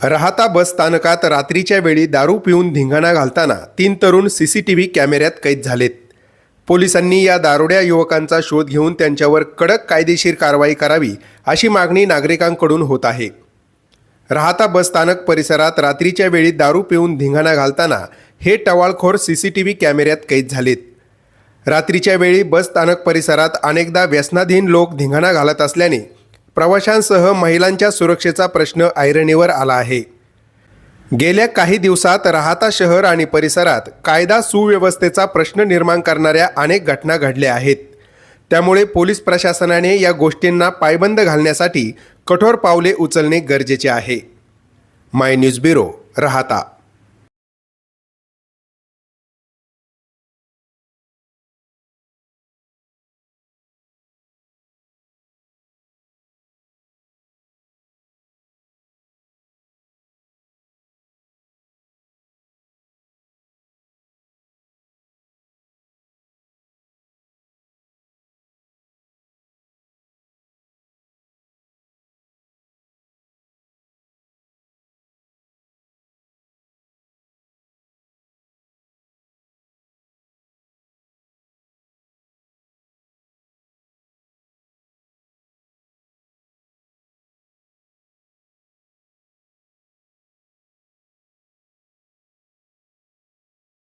राहता बस स्थानकात रात्रीच्या वेळी दारू पिऊन धिंगाणा घालताना तीन तरुण सी सी टी व्ही कॅमेऱ्यात कैद झालेत. पोलिसांनी या दारुड्या युवकांचा शोध घेऊन त्यांच्यावर कडक कायदेशीर कारवाई करावी अशी मागणी नागरिकांकडून होत आहे. राहता बस स्थानक परिसरात रात्रीच्या वेळी दारू पिऊन धिंगाणा घालताना हे टवाळखोर सी सी टी व्ही कॅमेऱ्यात कैद झालेत. रात्रीच्या वेळी बस स्थानक परिसरात अनेकदा व्यसनाधीन लोक धिंगाणा घालत असल्याने प्रवाशांसह महिलांच्या सुरक्षेचा प्रश्न ऐरणीवर आला आहे. गेल्या काही दिवसात राहता शहर आणि परिसरात कायदा सुव्यवस्थेचा प्रश्न निर्माण करणाऱ्या अनेक घटना घडल्या आहेत. त्यामुळे पोलीस प्रशासनाने या गोष्टींना पायबंद घालण्यासाठी कठोर पावले उचलणे गरजेचे आहे. माय न्यूज ब्युरो राहता.